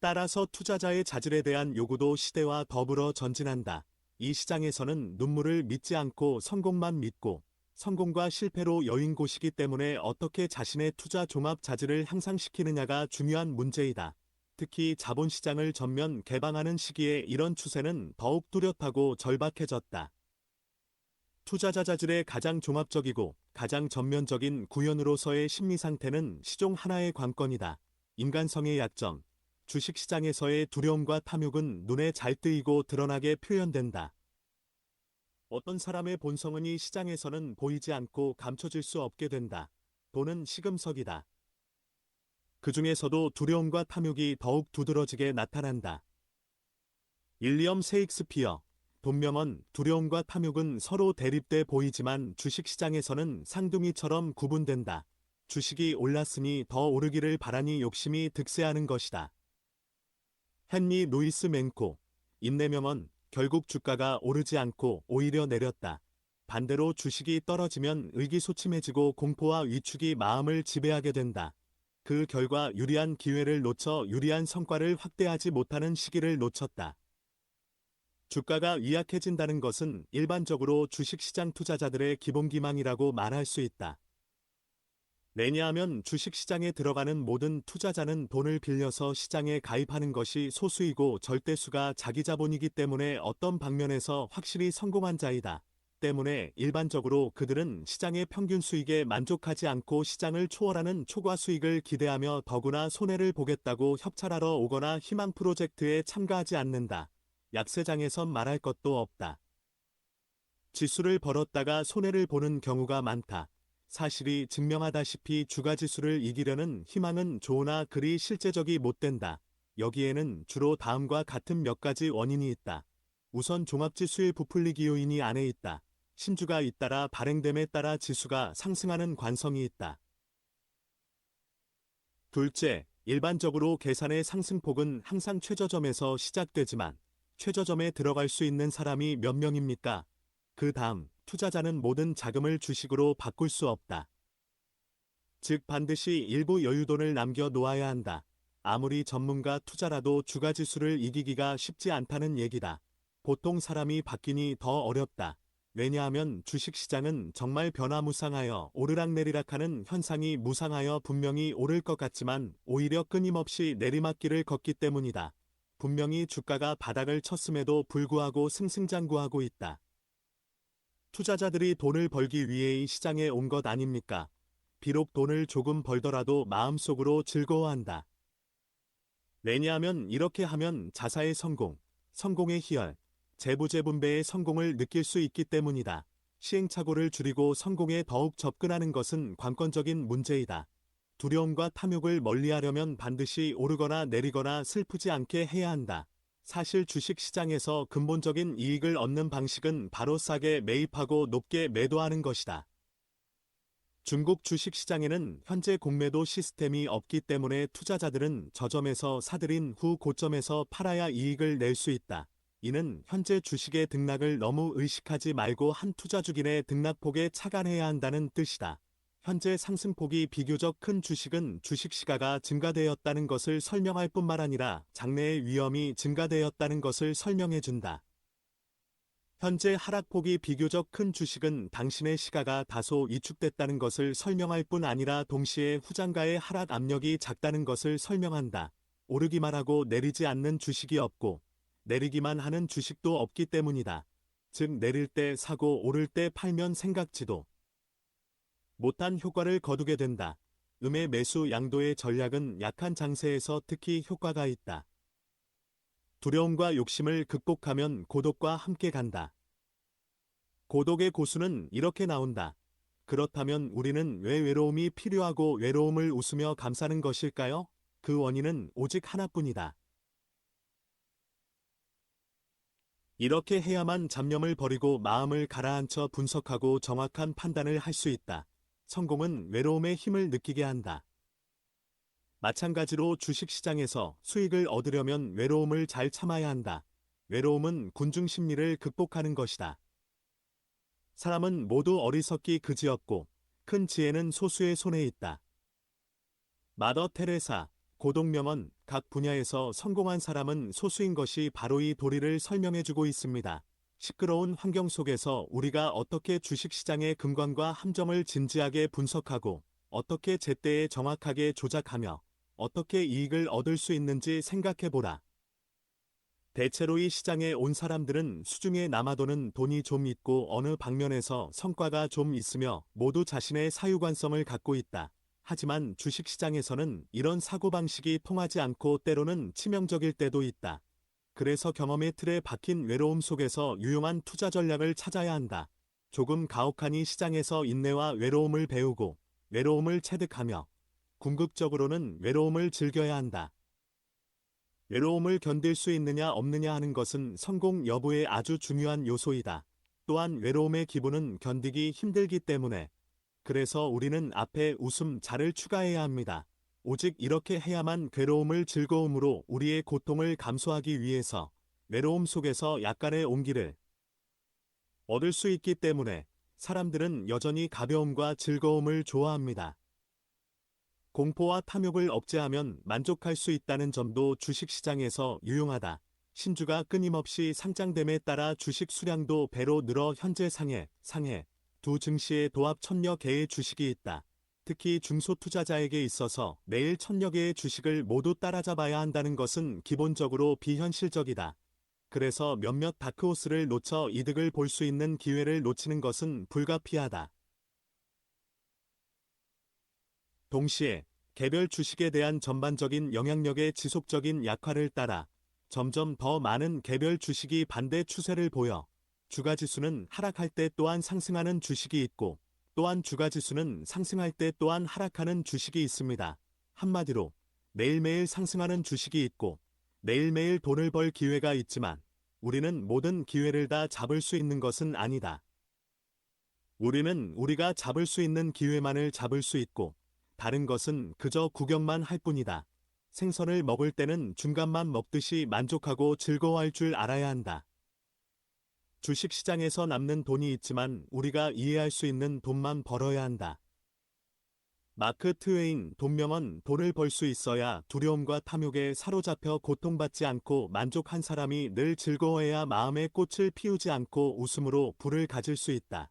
따라서 투자자의 자질에 대한 요구도 시대와 더불어 전진한다. 이 시장에서는 눈물을 믿지 않고 성공만 믿고 성공과 실패로 여인 곳이기 때문에 어떻게 자신의 투자 종합 자질을 향상시키느냐가 중요한 문제이다. 특히 자본시장을 전면 개방하는 시기에 이런 추세는 더욱 뚜렷하고 절박해졌다. 투자자 자질의 가장 종합적이고 가장 전면적인 구현으로서의 심리 상태는 시종 하나의 관건이다. 인간성의 약점, 주식시장에서의 두려움과 탐욕은 눈에 잘 뜨이고 드러나게 표현된다. 어떤 사람의 본성은 이 시장에서는 보이지 않고 감춰질 수 없게 된다. 돈은 시금석이다. 그 중에서도 두려움과 탐욕이 더욱 두드러지게 나타난다. 일리엄 세익스피어, 본명은 두려움과 탐욕은 서로 대립돼 보이지만 주식시장에서는 상둥이처럼 구분된다. 주식이 올랐으니 더 오르기를 바라니 욕심이 득세하는 것이다. 헨리 루이스 맹코, 인내명은 결국 주가가 오르지 않고 오히려 내렸다. 반대로 주식이 떨어지면 의기소침해지고 공포와 위축이 마음을 지배하게 된다. 그 결과 유리한 기회를 놓쳐 유리한 성과를 확대하지 못하는 시기를 놓쳤다. 주가가 위약해진다는 것은 일반적으로 주식시장 투자자들의 기본 기망이라고 말할 수 있다. 왜냐하면 주식시장에 들어가는 모든 투자자는 돈을 빌려서 시장에 가입하는 것이 소수이고 절대수가 자기 자본이기 때문에 어떤 방면에서 확실히 성공한 자이다. 때문에 일반적으로 그들은 시장의 평균 수익에 만족하지 않고 시장을 초월하는 초과 수익을 기대하며 더구나 손해를 보겠다고 협찬하러 오거나 희망 프로젝트에 참가하지 않는다. 약세장에선 말할 것도 없다. 지수를 벌었다가 손해를 보는 경우가 많다. 사실이 증명하다시피 주가지수를 이기려는 희망은 좋으나 그리 실제적이 못 된다. 여기에는 주로 다음과 같은 몇 가지 원인이 있다. 우선 종합지수의 부풀리기 요인이 안에 있다. 신주가 잇따라 발행됨에 따라 지수가 상승하는 관성이 있다. 둘째, 일반적으로 계산의 상승폭은 항상 최저점에서 시작되지만 최저점에 들어갈 수 있는 사람이 몇 명입니까? 그 다음, 투자자는 모든 자금을 주식으로 바꿀 수 없다. 즉 반드시 일부 여유돈을 남겨 놓아야 한다. 아무리 전문가 투자라도 주가 지수를 이기기가 쉽지 않다는 얘기다. 보통 사람이 바뀌니 더 어렵다. 왜냐하면 주식시장은 정말 변화무쌍하여 오르락내리락하는 현상이 무상하여 분명히 오를 것 같지만 오히려 끊임없이 내리막길을 걷기 때문이다. 분명히 주가가 바닥을 쳤음에도 불구하고 승승장구하고 있다. 투자자들이 돈을 벌기 위해 이 시장에 온 것 아닙니까? 비록 돈을 조금 벌더라도 마음속으로 즐거워한다. 왜냐하면 이렇게 하면 자사의 성공, 성공의 희열, 재부재분배의 성공을 느낄 수 있기 때문이다. 시행착오를 줄이고 성공에 더욱 접근하는 것은 관건적인 문제이다. 두려움과 탐욕을 멀리하려면 반드시 오르거나 내리거나 슬프지 않게 해야 한다. 사실 주식 시장에서 근본적인 이익을 얻는 방식은 바로 싸게 매입하고 높게 매도하는 것이다. 중국 주식 시장에는 현재 공매도 시스템이 없기 때문에 투자자들은 저점에서 사들인 후 고점에서 팔아야 이익을 낼 수 있다. 이는 현재 주식의 등락을 너무 의식하지 말고 한 투자 주기내 등락폭에 차관해야 한다는 뜻이다. 현재 상승폭이 비교적 큰 주식은 주식 시가가 증가되었다는 것을 설명할 뿐만 아니라 장래의 위험이 증가되었다는 것을 설명해 준다. 현재 하락폭이 비교적 큰 주식은 당신의 시가가 다소 위축됐다는 것을 설명할 뿐 아니라 동시에 후장가의 하락 압력이 작다는 것을 설명한다. 오르기만 하고 내리지 않는 주식이 없고 내리기만 하는 주식도 없기 때문이다. 즉 내릴 때 사고 오를 때 팔면 생각지도 못한 효과를 거두게 된다. 음의 매수 양도의 전략은 약한 장세에서 특히 효과가 있다. 두려움과 욕심을 극복하면 고독과 함께 간다. 고독의 고수는 이렇게 나온다. 그렇다면 우리는 왜 외로움이 필요하고 외로움을 웃으며 감싸는 것일까요? 그 원인은 오직 하나뿐이다. 이렇게 해야만 잡념을 버리고 마음을 가라앉혀 분석하고 정확한 판단을 할 수 있다. 성공은 외로움의 힘을 느끼게 한다. 마찬가지로 주식시장에서 수익을 얻으려면 외로움을 잘 참아야 한다. 외로움은 군중 심리를 극복하는 것이다. 사람은 모두 어리석기 그지없고 큰 지혜는 소수의 손에 있다. 마더 테레사, 고동명언, 각 분야에서 성공한 사람은 소수인 것이 바로 이 도리를 설명해주고 있습니다. 시끄러운 환경 속에서 우리가 어떻게 주식시장의 금관과 함정을 진지하게 분석하고 어떻게 제때에 정확하게 조작하며 어떻게 이익을 얻을 수 있는지 생각해보라. 대체로 이 시장에 온 사람들은 수중에 남아도는 돈이 좀 있고 어느 방면에서 성과가 좀 있으며 모두 자신의 사유관성을 갖고 있다. 하지만 주식시장에서는 이런 사고방식이 통하지 않고 때로는 치명적일 때도 있다. 그래서 경험의 틀에 박힌 외로움 속에서 유용한 투자 전략을 찾아야 한다. 조금 가혹하니 시장에서 인내와 외로움을 배우고 외로움을 체득하며 궁극적으로는 외로움을 즐겨야 한다. 외로움을 견딜 수 있느냐 없느냐 하는 것은 성공 여부의 아주 중요한 요소이다. 또한 외로움의 기분은 견디기 힘들기 때문에 그래서 우리는 앞에 웃음 자를 추가해야 합니다. 오직 이렇게 해야만 괴로움을 즐거움으로 우리의 고통을 감수하기 위해서 외로움 속에서 약간의 온기를 얻을 수 있기 때문에 사람들은 여전히 가벼움과 즐거움을 좋아합니다. 공포와 탐욕을 억제하면 만족할 수 있다는 점도 주식시장에서 유용하다. 신주가 끊임없이 상장됨에 따라 주식 수량도 배로 늘어 현재 상해, 상해 두 증시에 도합 천여 개의 주식이 있다. 특히 중소투자자에게 있어서 매일 천여 개의 주식을 모두 따라잡아야 한다는 것은 기본적으로 비현실적이다. 그래서 몇몇 다크호스를 놓쳐 이득을 볼 수 있는 기회를 놓치는 것은 불가피하다. 동시에 개별 주식에 대한 전반적인 영향력의 지속적인 약화를 따라 점점 더 많은 개별 주식이 반대 추세를 보여 주가 지수는 하락할 때 또한 상승하는 주식이 있고 또한 주가 지수는 상승할 때 또한 하락하는 주식이 있습니다. 한마디로 매일매일 상승하는 주식이 있고 매일매일 돈을 벌 기회가 있지만 우리는 모든 기회를 다 잡을 수 있는 것은 아니다. 우리는 우리가 잡을 수 있는 기회만을 잡을 수 있고 다른 것은 그저 구경만 할 뿐이다. 생선을 먹을 때는 중간만 먹듯이 만족하고 즐거워할 줄 알아야 한다. 주식 시장에서 남는 돈이 있지만 우리가 이해할 수 있는 돈만 벌어야 한다. 마크 트웨인 돈명은 돈을 벌 수 있어야 두려움과 탐욕에 사로잡혀 고통받지 않고 만족한 사람이 늘 즐거워해야 마음의 꽃을 피우지 않고 웃음으로 불을 가질 수 있다.